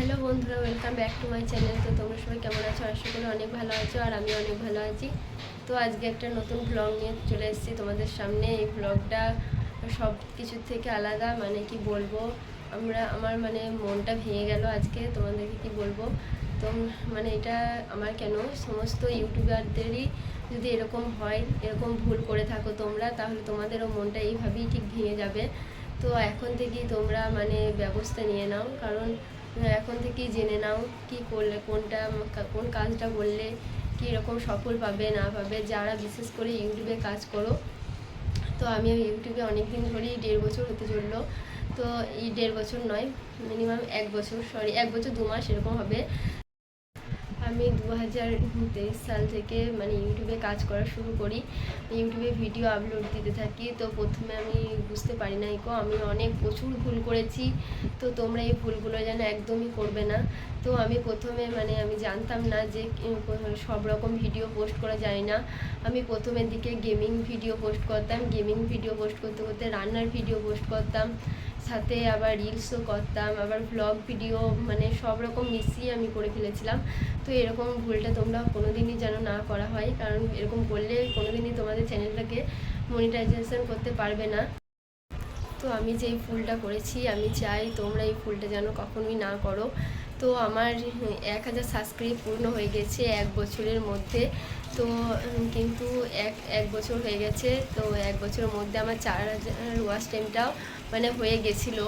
Hello বন্ধুরা welcome back to my channel তো তোমরা সবাই কেমন আছো? আশা করি অনেক ভালো আছো আর আমি অনেক ভালো আছি। তো আজকে একটা নতুন ব্লগ নিয়ে চলে এসেছি তোমাদের সামনে। এই ব্লগটা সব কিছুর থেকে আলাদা মানে কি বলব? আমরা, আমার মানে মনটা ভেঙে গেল আজকে, তোমাদেরকে কি বলব? তো মানে এটা আমার কেন? সমস্ত ইউটিউবারদেরই যদি এরকম হয়, এরকম ভুল করে থাকো তোমরা, তাহলে তোমাদেরও মনটা এইভাবেই ঠিক ভেঙে যাবে। তো এখন থেকেই তোমরা মানে ব্যবস্থা নিয়ে নাও, কারণ এখন থেকেই জেনে নাও কি করলে, কোনটা কোন কাজটা করলে কী রকম সফল পাবে, না পাবে। যারা বিশেষ করে ইউটিউবে কাজ করো, তো আমি ইউটিউবে অনেক দিন ধরেই দেড় বছর হতে চলল। তো এই দেড় বছর নয় মিনিমাম এক বছর সরি এক বছর দু মাস এরকম হবে। আমি দু হাজার তেইশ সাল থেকে মানে ইউটিউবে কাজ করা শুরু করি। ইউটিউবে ভিডিও আপলোড দিতে থাকি। তো প্রথমে আমি বুঝতে পারি না ইকো আমি অনেক প্রচুর ভুল করেছি। তো তোমরা এই ভুলগুলো যেন একদমই করবে না। তো আমি প্রথমে মানে আমি জানতাম না যে সব রকম ভিডিও পোস্ট করা যায় না। আমি প্রথমের দিকে গেমিং ভিডিও পোস্ট করতাম, গেমিং ভিডিও পোস্ট করতে করতে রান্নার ভিডিও পোস্ট করতাম। সাথে আবার রিলসও করতাম, আবার ব্লগ ভিডিও মানে সব রকম মিশিয়ে আমি করে ফেলেছিলাম। তো এরকম ভুলটা তোমরা কোনো দিনই যেন না করা হয়, কারণ এরকম করলে কোনো দিনই তোমাদের চ্যানেলটাকে মনিটাইজেশন করতে পারবে না। তো আমি যেই ফুলটা করেছি, আমি চাই তোমরা এই ফুলটা যেন কখনোই না করো। তো আমার এক হাজার সাবস্ক্রাইব পূর্ণ হয়ে গেছে এক বছরের মধ্যে। তো কিন্তু এক এক বছর হয়ে গেছে। তো এক বছরের মধ্যে আমার চার হাজার ওয়াচ টাইমটাও মানে হয়ে গেছিল।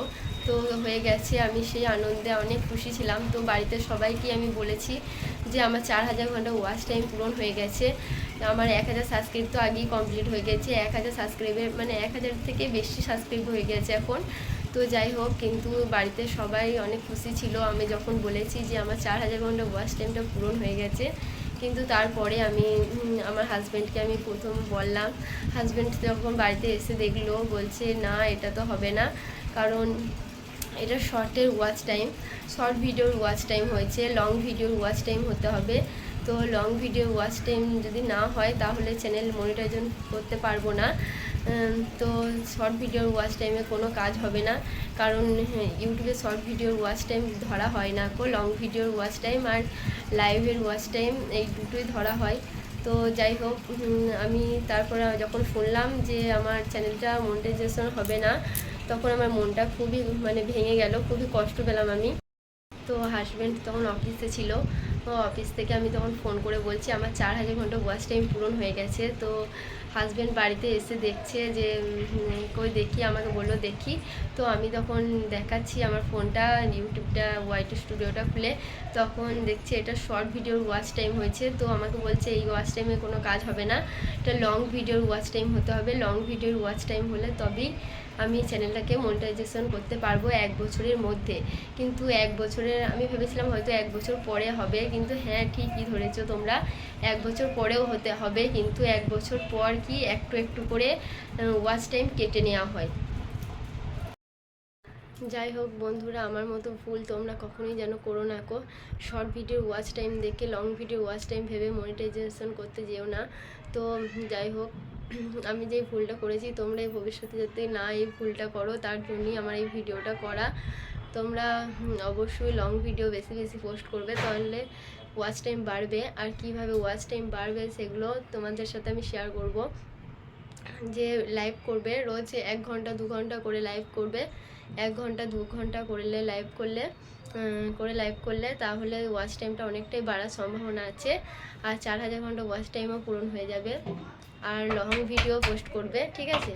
তো হয়ে গেছে, আমি সেই আনন্দে অনেক খুশি ছিলাম। তো বাড়িতে সবাইকে আমি বলেছি যে আমার চার হাজার ঘণ্টা ওয়াচ টাইম পূরণ হয়ে গেছে। আমার এক হাজার সাবস্ক্রাইব তো আগেই কমপ্লিট হয়ে গেছে। এক হাজার সাবস্ক্রাইবের মানে এক হাজার থেকে বেশি সাবস্ক্রাইব হয়ে গেছে এখন। তো যাই হোক, কিন্তু বাড়িতে সবাই অনেক খুশি ছিল। আমি যখন বলেছি যে আমার চার হাজার ঘণ্টা ওয়াচ টাইমটা পূরণ হয়ে গেছে, কিন্তু তারপরে আমি আমার হাজব্যান্ডকে আমি প্রথম বললাম। হাজব্যান্ড যখন বাড়িতে এসে দেখল, বলছে, না, এটা তো হবে না। কারণ এটা শর্টের ওয়াচ টাইম শর্ট ভিডিওর ওয়াচ টাইম হয়েছে লং ভিডিওর ওয়াচ টাইম হতে হবে। তো লং ভিডিও ওয়াচ টাইম যদি না হয়, তাহলে চ্যানেল মনিটাইজন করতে পারব না। তো শর্ট ভিডিওর ওয়াচ টাইমে কোনো কাজ হবে না। কারণ ইউটিউবে শর্ট ভিডিওর ওয়াচ টাইম ধরা হয় না কো। লং ভিডিওর ওয়াচ টাইম আর লাইভের ওয়াচ টাইম এই দুটোই ধরা হয়। তো যাই হোক আমি তারপরে যখন শুনলাম যে আমার চ্যানেলটা মনিটাইজেশন হবে না, তখন আমার মনটা খুবই মানে ভেঙে গেল। খুবই কষ্ট পেলাম আমি। তো হাজব্যান্ড তখন অফিসে ছিল। অফিস থেকে আমি তখন ফোন করে বলছি, আমার চার হাজার ঘণ্টা ওয়াচ টাইম পূরণ হয়ে গেছে। তো হাজব্যান্ড বাড়িতে এসে দেখছে যে কই দেখি? আমাকে বলল, দেখি। তো আমি তখন দেখাচ্ছি আমার ফোনটা, ইউটিউবটা ওয়াইটি স্টুডিওটা খুলে। তখন দেখছি এটা শর্ট ভিডিওর ওয়াচ টাইম হয়েছে। তো আমাকে বলছে, এই ওয়াচ টাইমে কোনো কাজ হবে না। এটা লং ভিডিওর ওয়াচ টাইম হতে হবে। লং ভিডিওর ওয়াচ টাইম হলে তবেই আমি চ্যানেলটাকে মনিটাইজেশন করতে পারব এক বছরের মধ্যে। কিন্তু এক বছরের আমি ভেবেছিলাম হয়তো এক বছর পরে হবে, কিন্তু হ্যাঁ ঠিকই ধরেছো তোমরা। এক বছর পরেও হতে হবে, কিন্তু এক বছর পর কি একটু একটু করে ওয়াচ টাইম কেটে নেওয়া হয়। যাই হোক বন্ধুরা, আমার মতো ভুল তোমরা কখনোই যেন করো না কো শর্ট ভিডিও ওয়াচ টাইম দেখে লং ভিডিও ওয়াচ টাইম ভেবে মনিটাইজেশন করতে যেও না। তো যাই হোক আমি যে ভুলটা করেছি, তোমরা এই ভবিষ্যতে যাতে না এই ভুলটা করো, তার জন্যই আমার এই ভিডিওটা করা। তোমরা অবশ্যই লং ভিডিও বেশি বেশি পোস্ট করবে, তাহলে ওয়াচ টাইম বাড়বে। আর কীভাবে ওয়াচ টাইম বাড়বে, সেগুলো তোমাদের সাথে আমি শেয়ার করব। যে লাইভ করবে, রোজ এক ঘণ্টা, দু ঘণ্টা করে লাইভ করবে। এক ঘণ্টা, দু ঘণ্টা করলে লাইভ করলে করে লাইভ করলে তাহলে ওয়াচ টাইমটা অনেকটাই বাড়ার সম্ভাবনা আছে। আর চার হাজার ঘণ্টা ওয়াচ টাইমও পূরণ হয়ে যাবে। আর লং ভিডিও পোস্ট করবে ঠিক আছে?